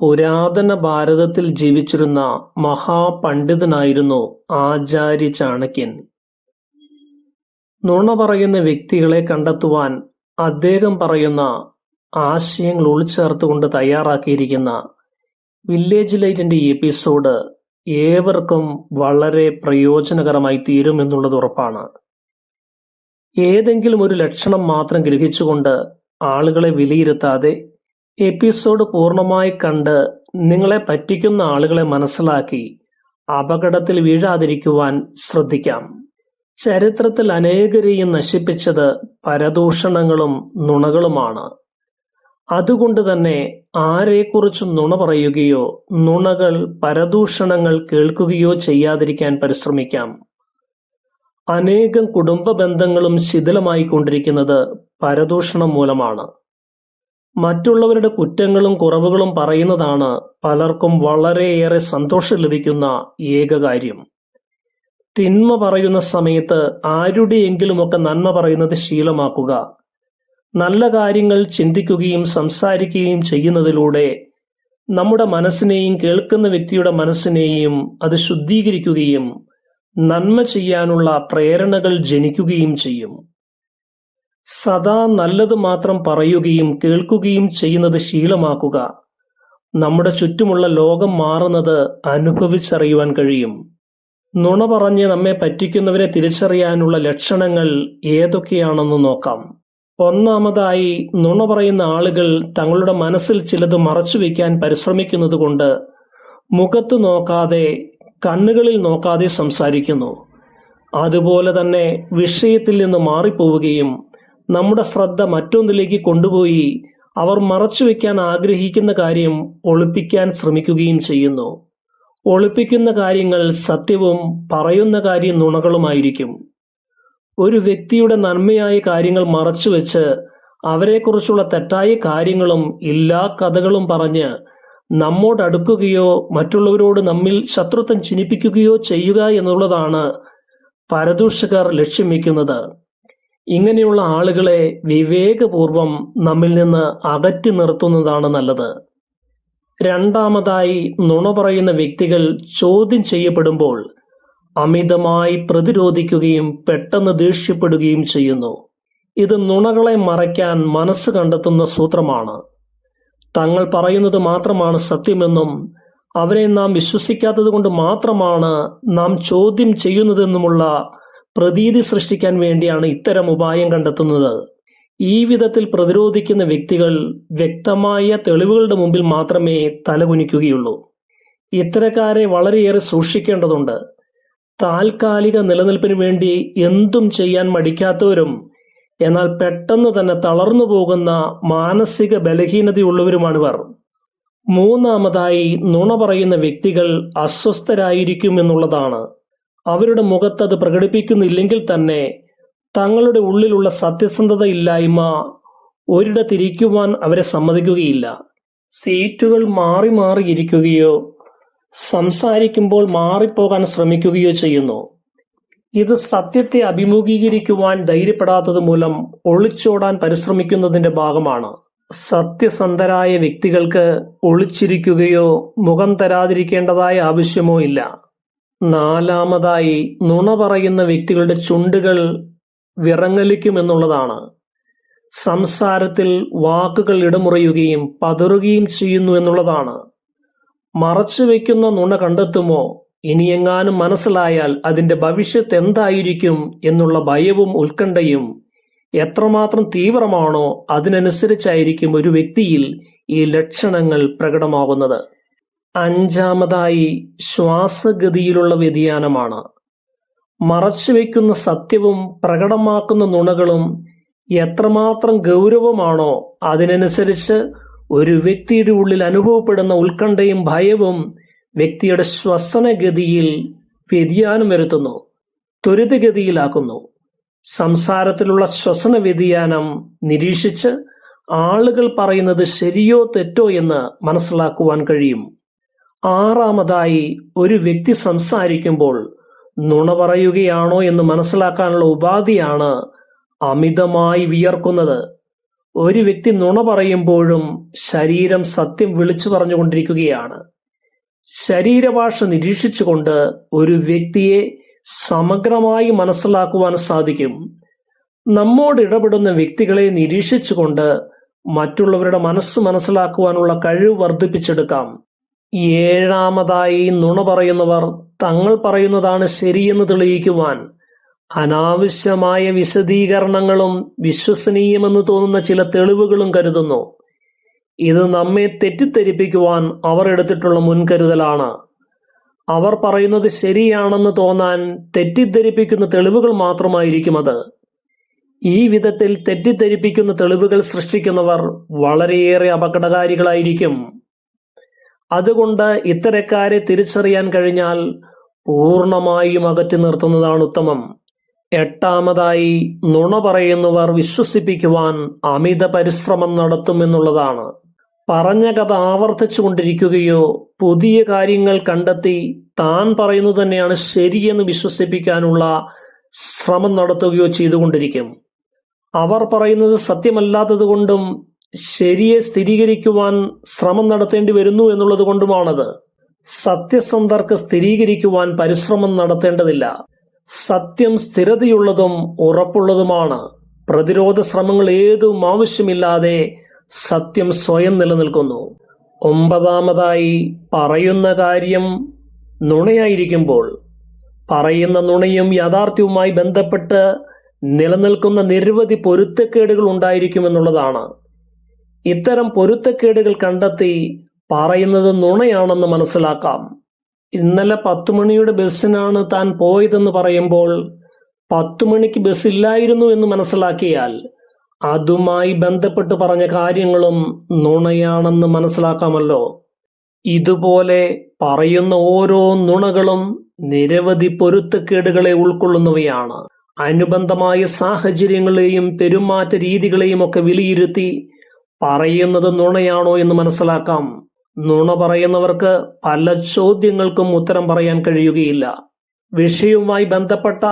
പുരാതന ഭാരതത്തിൽ ജീവിച്ചിരുന്ന മഹാപണ്ഡിതനായിരുന്നു ആചാര്യ ചാണക്യൻ. നുണ പറയുന്ന വ്യക്തികളെ കണ്ടെത്തുവാൻ അദ്ദേഹം പറയുന്ന ആശയങ്ങൾ ഉൾച്ചേർത്തുകൊണ്ട് തയ്യാറാക്കിയിരിക്കുന്ന വില്ലേജ് ലൈറ്റിന്റെ എപ്പിസോഡ് ഏവർക്കും വളരെ പ്രയോജനകരമായി തീരുമെന്നുള്ളത് ഉറപ്പാണ്. ഏതെങ്കിലും ഒരു ലക്ഷണം മാത്രം ഗ്രഹിച്ചുകൊണ്ട് ആളുകളെ വിലയിരുത്താതെ എപ്പിസോഡ് പൂർണമായി കണ്ട് നിങ്ങളെ പറ്റിക്കുന്ന ആളുകളെ മനസ്സിലാക്കി അപകടത്തിൽ വീഴാതിരിക്കുവാൻ ശ്രദ്ധിക്കാം. ചരിത്രത്തിൽ അനേകരെയും നശിപ്പിച്ചത് പരദൂഷണങ്ങളും നുണകളുമാണ്. അതുകൊണ്ട് തന്നെ ആരെക്കുറിച്ചും നുണ പറയുകയോ നുണകൾ പരദൂഷണങ്ങൾ കേൾക്കുകയോ ചെയ്യാതിരിക്കാൻ പരിശ്രമിക്കാം. അനേകം കുടുംബ ബന്ധങ്ങളും ശിഥിലമായിക്കൊണ്ടിരിക്കുന്നത് പരദൂഷണം മൂലമാണ്. മറ്റുള്ളവരുടെ കുറ്റങ്ങളും കുറവുകളും പറയുന്നതാണ് പലർക്കും വളരെയേറെ സന്തോഷം ലഭിക്കുന്ന ഏക കാര്യം. തിന്മ പറയുന്ന സമയത്ത് ആരുടെയെങ്കിലുമൊക്കെ നന്മ പറയുന്നത് ശീലമാക്കുക. നല്ല കാര്യങ്ങൾ ചിന്തിക്കുകയും സംസാരിക്കുകയും ചെയ്യുന്നതിലൂടെ നമ്മുടെ മനസ്സിനെയും കേൾക്കുന്ന വ്യക്തിയുടെ മനസ്സിനെയും അത് ശുദ്ധീകരിക്കുകയും നന്മ ചെയ്യാനുള്ള പ്രേരണകൾ ജനിക്കുകയും ചെയ്യും. സദാ നല്ലത് മാത്രം പറയുകയും കേൾക്കുകയും ചെയ്യുന്നത് ശീലമാക്കുക. നമ്മുടെ ചുറ്റുമുള്ള ലോകം മാറുന്നത് അനുഭവിച്ചറിയുവാൻ കഴിയും. നുണ പറഞ്ഞ് നമ്മെ പറ്റിക്കുന്നവരെ തിരിച്ചറിയാനുള്ള ലക്ഷണങ്ങൾ ഏതൊക്കെയാണെന്ന് നോക്കാം. ഒന്നാമതായി നുണ പറയുന്ന ആളുകൾ തങ്ങളുടെ മനസ്സിൽ ചിലത് മറച്ചുവെക്കാൻ പരിശ്രമിക്കുന്നതുകൊണ്ട് മുഖത്ത് നോക്കാതെ കണ്ണുകളിൽ നോക്കാതെ സംസാരിക്കുന്നു. അതുപോലെ തന്നെ വിഷയത്തിൽ നിന്ന് മാറിപ്പോവുകയും നമ്മുടെ ശ്രദ്ധ മറ്റൊന്നിലേക്ക് കൊണ്ടുപോയി അവർ മറച്ചുവെക്കാൻ ആഗ്രഹിക്കുന്ന കാര്യം ഒളിപ്പിക്കാൻ ശ്രമിക്കുകയും ചെയ്യുന്നു. ഒളിപ്പിക്കുന്ന കാര്യങ്ങൾ സത്യവും പറയുന്ന കാര്യം നുണകളുമായിരിക്കും. ഒരു വ്യക്തിയുടെ നന്മയായ കാര്യങ്ങൾ മറച്ചുവെച്ച് അവരെക്കുറിച്ചുള്ള തെറ്റായ കാര്യങ്ങളും എല്ലാ കഥകളും പറഞ്ഞ് നമ്മോടടുക്കുകയോ മറ്റുള്ളവരോട് നമ്മിൽ ശത്രുത്വം ചിനിപ്പിക്കുകയോ ചെയ്യുക എന്നുള്ളതാണ് പരദൂഷകർ ലക്ഷ്യം വയ്ക്കുന്നത്. ഇങ്ങനെയുള്ള ആളുകളെ വിവേകപൂർവം നമ്മിൽ നിന്ന് അകറ്റി നിർത്തുന്നതാണ് നല്ലത്. രണ്ടാമതായി നുണ പറയുന്ന വ്യക്തികൾ ചോദ്യം ചെയ്യപ്പെടുമ്പോൾ അമിതമായി പ്രതിരോധിക്കുകയും പെട്ടെന്ന് ദേഷ്യപ്പെടുകയും ചെയ്യുന്നു. ഇത് നുണകളെ മറയ്ക്കാൻ മനസ്സ് കണ്ടെത്തുന്ന സൂത്രമാണ്. തങ്ങൾ പറയുന്നത് മാത്രമാണ് സത്യമെന്നും അവരെ നാം വിശ്വസിക്കാത്തതുകൊണ്ട് മാത്രമാണ് നാം ചോദ്യം ചെയ്യുന്നതെന്നുമുള്ള പ്രതീതി സൃഷ്ടിക്കാൻ വേണ്ടിയാണ് ഇത്തരം ഉപായം കണ്ടെത്തുന്നത്. ഈ വിധത്തിൽ പ്രതിരോധിക്കുന്ന വ്യക്തികൾ വ്യക്തമായ തെളിവുകളുടെ മുമ്പിൽ മാത്രമേ തലകുനിക്കുകയുള്ളൂ. ഇത്തരക്കാരെ വളരെയേറെ സൂക്ഷിക്കേണ്ടതുണ്ട്. താൽക്കാലിക നിലനിൽപ്പിന് വേണ്ടി എന്തും ചെയ്യാൻ മടിക്കാത്തവരും എന്നാൽ പെട്ടെന്ന് തന്നെ തളർന്നു പോകുന്ന മാനസിക ബലഹീനതയുള്ളവരുമാണിവർ. മൂന്നാമതായി നുണ പറയുന്ന വ്യക്തികൾ അസ്വസ്ഥരായിരിക്കുമെന്നുള്ളതാണ്. അവരുടെ മുഖത്ത് അത് പ്രകടിപ്പിക്കുന്നില്ലെങ്കിൽ തന്നെ തങ്ങളുടെ ഉള്ളിലുള്ള സത്യസന്ധത ഇല്ലായ്മ ഒരിടത്തിരിക്കുവാൻ അവരെ സമ്മതിക്കുകയില്ല. സീറ്റുകൾ മാറി മാറി ഇരിക്കുകയോ സംസാരിക്കുമ്പോൾ മാറിപ്പോകാൻ ശ്രമിക്കുകയോ ചെയ്യുന്നു. ഇത് സത്യത്തെ അഭിമുഖീകരിക്കുവാൻ ധൈര്യപ്പെടാത്തത് മൂലം ഒളിച്ചോടാൻ പരിശ്രമിക്കുന്നതിന്റെ ഭാഗമാണ്. സത്യസന്ധരായ വ്യക്തികൾക്ക് ഒളിച്ചിരിക്കുകയോ മുഖം തരാതിരിക്കേണ്ടതായ ആവശ്യമോ ഇല്ല. നാലാമതായി നുണ പറയുന്ന വ്യക്തികളുടെ ചുണ്ടുകൾ വിറങ്ങലിക്കുമെന്നുള്ളതാണ്. സംസാരത്തിൽ വാക്കുകൾ ഇടമുറയുകയും പതറുകയും ചെയ്യുന്നു എന്നുള്ളതാണ്. മറച്ചു മറച്ചുവെക്കുന്ന നുണ കണ്ടെത്തുമോ ഇനിയെങ്ങാനും മനസ്സിലായാൽ അതിന്റെ ഭവിഷ്യത്ത് എന്തായിരിക്കും എന്നുള്ള ഭയവും ഉത്കണ്ഠയും എത്രമാത്രം തീവ്രമാണോ അതിനനുസരിച്ചായിരിക്കും ഒരു വ്യക്തിയിൽ ഈ ലക്ഷണങ്ങൾ പ്രകടമാകുന്നത്. അഞ്ചാമതായി ശ്വാസഗതിയിലുള്ള വ്യതിയാനമാണ്. മറച്ചുവെക്കുന്ന സത്യവും പ്രകടമാക്കുന്ന നുണകളും എത്രമാത്രം ഗൗരവമാണോ അതിനനുസരിച്ച് ഒരു വ്യക്തിയുടെ ഉള്ളിൽ അനുഭവപ്പെടുന്ന ഉത്കണ്ഠയും ഭയവും വ്യക്തിയുടെ ശ്വസനഗതിയിൽ വ്യതിയാനം വരുത്തുന്നു. ത്വരിതഗതിയിലാക്കുന്നു. സംസാരത്തിലുള്ള ശ്വസന വ്യതിയാനം നിരീക്ഷിച്ച് ആളുകൾ പറയുന്നത് ശരിയോ തെറ്റോ എന്ന് മനസ്സിലാക്കുവാൻ കഴിയും. ആറാമതായി ഒരു വ്യക്തി സംസാരിക്കുമ്പോൾ നുണ പറയുകയാണോ എന്ന് മനസ്സിലാക്കാനുള്ള ഉപാധിയാണ് അമിതമായി വിയർക്കുന്നത്. ഒരു വ്യക്തി നുണ പറയുമ്പോഴും ശരീരം സത്യം വിളിച്ചു പറഞ്ഞുകൊണ്ടിരിക്കുകയാണ്. ശരീരഭാഷ നിരീക്ഷിച്ചുകൊണ്ട് ഒരു വ്യക്തിയെ സമഗ്രമായി മനസ്സിലാക്കുവാൻ സാധിക്കും. നമ്മോട് ഇടപെടുന്ന വ്യക്തികളെ നിരീക്ഷിച്ചുകൊണ്ട് മറ്റുള്ളവരുടെ മനസ്സ് മനസ്സിലാക്കുവാനുള്ള കഴിവ് വർദ്ധിപ്പിച്ചെടുക്കാം. ഏഴാമതായി നുണ പറയുന്നവർ തങ്ങൾ പറയുന്നതാണ് ശരിയെന്ന് തെളിയിക്കുവാൻ. അനാവശ്യമായ വിശദീകരണങ്ങളും വിശ്വസനീയമെന്ന് തോന്നുന്ന ചില തെളിവുകളും കരുതുന്നു. ഇത് നമ്മെ തെറ്റിദ്ധരിപ്പിക്കുവാൻ അവർ എടുത്തിട്ടുള്ള മുൻകരുതലാണ്. അവർ പറയുന്നത് ശരിയാണെന്ന് തോന്നാൻ തെറ്റിദ്ധരിപ്പിക്കുന്ന തെളിവുകൾ മാത്രമായിരിക്കും അത്. ഈ വിധത്തിൽ തെറ്റിദ്ധരിപ്പിക്കുന്ന തെളിവുകൾ സൃഷ്ടിക്കുന്നവർ വളരെയേറെ അപകടകാരികളായിരിക്കും. അതുകൊണ്ട് ഇത്തരക്കാരെ തിരിച്ചറിയാൻ കഴിഞ്ഞാൽ പൂർണമായും അകറ്റി നിർത്തുന്നതാണ് ഉത്തമം. എട്ടാമതായി നുണ പറയുന്നവർ വിശ്വസിപ്പിക്കുവാൻ അമിത പരിശ്രമം നടത്തുമെന്നുള്ളതാണ് പറഞ്ഞ കഥ ആവർത്തിച്ചു കൊണ്ടിരിക്കുകയോ പുതിയ കാര്യങ്ങൾ കണ്ടെത്തി താൻ പറയുന്നത് തന്നെയാണ് ശരിയെന്ന് വിശ്വസിപ്പിക്കാനുള്ള ശ്രമം നടത്തുകയോ ചെയ്തുകൊണ്ടിരിക്കും. അവർ പറയുന്നത് സത്യമല്ലാത്തത് കൊണ്ടും ശരിയെ സ്ഥിരീകരിക്കുവാൻ ശ്രമം നടത്തേണ്ടി വരുന്നു എന്നുള്ളത് കൊണ്ടുമാണത്. സത്യസന്ധർക്ക് സ്ഥിരീകരിക്കുവാൻ പരിശ്രമം നടത്തേണ്ടതില്ല. സത്യം സ്ഥിരതയുള്ളതും ഉറപ്പുള്ളതുമാണ്. പ്രതിരോധ ശ്രമങ്ങൾ ഏതും ആവശ്യമില്ലാതെ സത്യം സ്വയം നിലനിൽക്കുന്നു. ഒമ്പതാമതായി പറയുന്ന കാര്യം നുണയായിരിക്കുമ്പോൾ പറയുന്ന നുണയും യാഥാർത്ഥ്യവുമായി ബന്ധപ്പെട്ട് നിലനിൽക്കുന്ന നിരവധി പൊരുത്തക്കേടുകൾ ഉണ്ടായിരിക്കുമെന്നുള്ളതാണ്. ഇത്തരം പൊരുത്തക്കേടുകൾ കണ്ടെത്തി പറയുന്നത് നുണയാണെന്ന് മനസ്സിലാക്കാം. ഇന്നലെ പത്തു മണിയുടെ ബസ്സിനാണ് താൻ പോയതെന്ന് പറയുമ്പോൾ പത്തു മണിക്ക് ബസ് ഇല്ലായിരുന്നു എന്ന് മനസ്സിലാക്കിയാൽ അതുമായി ബന്ധപ്പെട്ട് പറഞ്ഞ കാര്യങ്ങളും നുണയാണെന്ന് മനസ്സിലാക്കാമല്ലോ. ഇതുപോലെ പറയുന്ന ഓരോ നുണകളും നിരവധി പൊരുത്തക്കേടുകളെ ഉൾക്കൊള്ളുന്നവയാണ്. അനുബന്ധമായ സാഹചര്യങ്ങളെയും പെരുമാറ്റ രീതികളെയും ഒക്കെ വിലയിരുത്തി പറയുന്നത് നുണയാണോ എന്ന് മനസ്സിലാക്കാം. നുണ പറയുന്നവർക്ക് പല ചോദ്യങ്ങൾക്കും ഉത്തരം പറയാൻ കഴിയുകയില്ല. വിഷയവുമായി ബന്ധപ്പെട്ട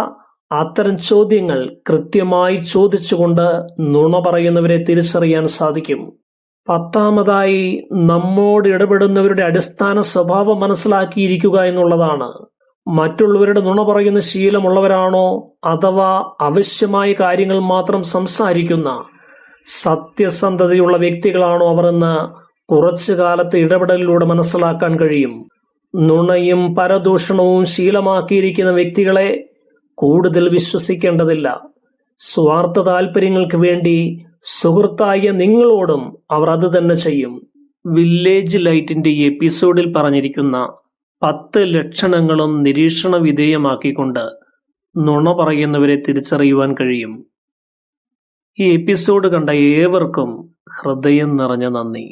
അത്തരം ചോദ്യങ്ങൾ കൃത്യമായി ചോദിച്ചുകൊണ്ട് നുണ പറയുന്നവരെ തിരിച്ചറിയാൻ സാധിക്കും. പത്താമതായി നമ്മോട് ഇടപെടുന്നവരുടെ അടിസ്ഥാന സ്വഭാവം മനസ്സിലാക്കിയിരിക്കുക എന്നുള്ളതാണ്. മറ്റുള്ളവരുടെ നുണ പറയുന്ന ശീലമുള്ളവരാണോ? അഥവാ ആവശ്യമായ കാര്യങ്ങൾ മാത്രം സംസാരിക്കുന്ന സത്യസന്ധതയുള്ള വ്യക്തികളാണോ അവർ എന്ന് കുറച്ചു കാലത്തെ ഇടപെടലിലൂടെ മനസ്സിലാക്കാൻ കഴിയും. നുണയും പരദൂഷണവും ശീലമാക്കിയിരിക്കുന്ന വ്യക്തികളെ കൂടുതൽ വിശ്വസിക്കേണ്ടതില്ല. സ്വാർത്ഥ താല്പര്യങ്ങൾക്ക് വേണ്ടി സുഹൃത്തായ നിങ്ങളോടും അവർ അത് തന്നെ ചെയ്യും. വില്ലേജ് ലൈറ്റിന്റെ എപ്പിസോഡിൽ പറഞ്ഞിരിക്കുന്ന പത്ത് ലക്ഷണങ്ങളും നിരീക്ഷണ വിധേയമാക്കിക്കൊണ്ട് നുണ പറയുന്നവരെ തിരിച്ചറിയുവാൻ കഴിയും. ഈ എപ്പിസോഡ് കണ്ട ഏവർക്കും ഹൃദയം നിറഞ്ഞ നന്ദി.